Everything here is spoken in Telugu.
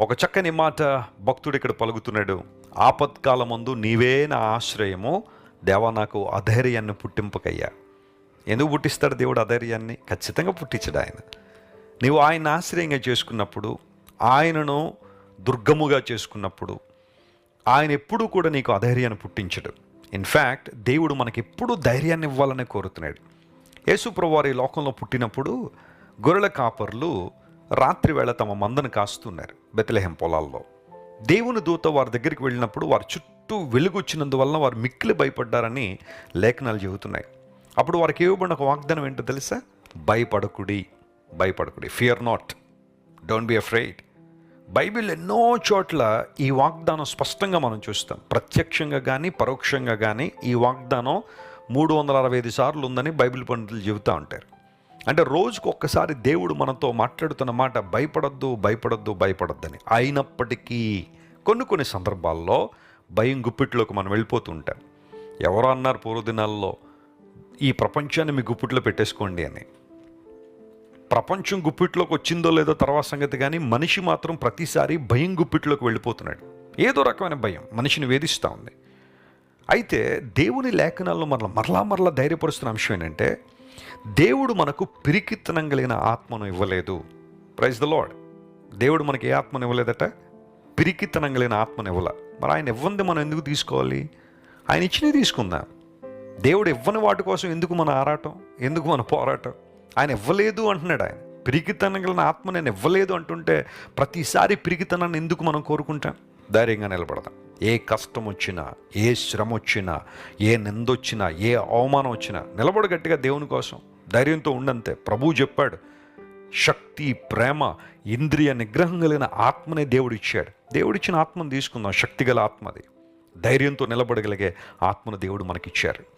ఒక చక్కని మాట భక్తుడు ఇక్కడ పలుకుతున్నాడు. ఆపత్కాలమందు నీవే నా ఆశ్రయము దేవా నాకు అధైర్యాన్ని పుట్టింపకయ్యా. ఎందుకు పుట్టిస్తాడు దేవుడు అధైర్యాన్ని? ఖచ్చితంగా పుట్టించడు ఆయన. నీవు ఆయన ఆశ్రయంగా చేసుకున్నప్పుడు ఆయనను దుర్గముగా చేసుకున్నప్పుడు ఆయన ఎప్పుడూ కూడా నీకు అధైర్యాన్ని పుట్టించడు. ఇన్ఫ్యాక్ట్ దేవుడు మనకి ఎప్పుడూ ధైర్యాన్ని ఇవ్వాలని కోరుతున్నాడు. యేసుప్రభు ఈ లోకంలో పుట్టినప్పుడు గొర్రెల కాపర్లు రాత్రివేళ తమ మందను కాస్తున్నారు బెతలెహం పొలాల్లో. దేవుని దూత వారి దగ్గరికి వెళ్ళినప్పుడు వారి చుట్టూ వెలుగు వచ్చినందువలన వారు మిక్కిలి భయపడ్డారని లేఖనాలు చెబుతున్నాయి. అప్పుడు వారికి ఇవ్వబడిన ఒక వాగ్దానం ఏంటో తెలుసా? భయపడకుడి భయపడకుడి fear not don't be afraid Bible ఎన్నో చోట్ల ఈ వాగ్దానం స్పష్టంగా మనం చూస్తాం. ప్రత్యక్షంగా కానీ పరోక్షంగా కానీ ఈ వాగ్దానం మూడు వందల అరవై ఐదు సార్లు ఉందని బైబిల్ పండితులు చెబుతూ ఉంటారు. అంటే రోజుకు ఒక్కసారి దేవుడు మనతో మాట్లాడుతున్న మాట భయపడొద్దు భయపడొద్దు భయపడొద్దని. అయినప్పటికీ కొన్ని కొన్ని సందర్భాల్లో భయం గుప్పిట్లోకి మనం వెళ్ళిపోతూ ఉంటాం. ఎవరో అన్నారు పూర్వదినాల్లో ఈ ప్రపంచాన్ని మీ గుప్పిట్లో పెట్టేసుకోండి అని. ప్రపంచం గుప్పిట్లోకి వచ్చిందో లేదో తర్వాత సంగతి కానీ మనిషి మాత్రం ప్రతిసారి భయం గుప్పిట్లోకి వెళ్ళిపోతున్నాడు. ఏదో రకమైన భయం మనిషిని వేధిస్తూ ఉంది. అయితే దేవుని లేఖనాల్లో మరల మరలా మరలా ధైర్యపరుస్తున్న అంశం ఏంటంటే దేవుడు మనకు పిరికితనం కలిగిన ఆత్మను ఇవ్వలేదు. ప్రైజ్ ద లాడ్ దేవుడు మనకి ఏ ఆత్మను ఇవ్వలేదట? పిరికితనం కలిగిన ఆత్మను ఇవ్వల. మరి ఆయన ఇవ్వంది మనం ఎందుకు తీసుకోవాలి? ఆయన ఇచ్చినవి తీసుకుందాం. దేవుడు ఇవ్వని వాటి కోసం ఎందుకు మన ఆరాటం? ఎందుకు మన పోరాటం? ఆయన ఇవ్వలేదు అంటున్నాడు ఆయన. పిరికితనం కలిగిన ఆత్మ నేను ఇవ్వలేదు అంటుంటే ప్రతిసారి పిరికితనాన్ని ఎందుకు మనం కోరుకుంటాం? ధైర్యంగా నిలబడదాం. ఏ కష్టం వచ్చినా ఏ శ్రమ వచ్చినా ఏ నిందొచ్చినా ఏ అవమానం వచ్చినా నిలబడు గట్టిగా దేవుని కోసం. ధైర్యంతో ఉండంతే. ప్రభువు చెప్పాడు శక్తి ప్రేమ ఇంద్రియ నిగ్రహం కలిగిన ఆత్మనే దేవుడు ఇచ్చాడు దేవుడిచ్చిన ఆత్మను తీసుకుందాం. శక్తి గల ఆత్మది ధైర్యంతో నిలబడగలిగే ఆత్మను దేవుడు మనకిచ్చారు.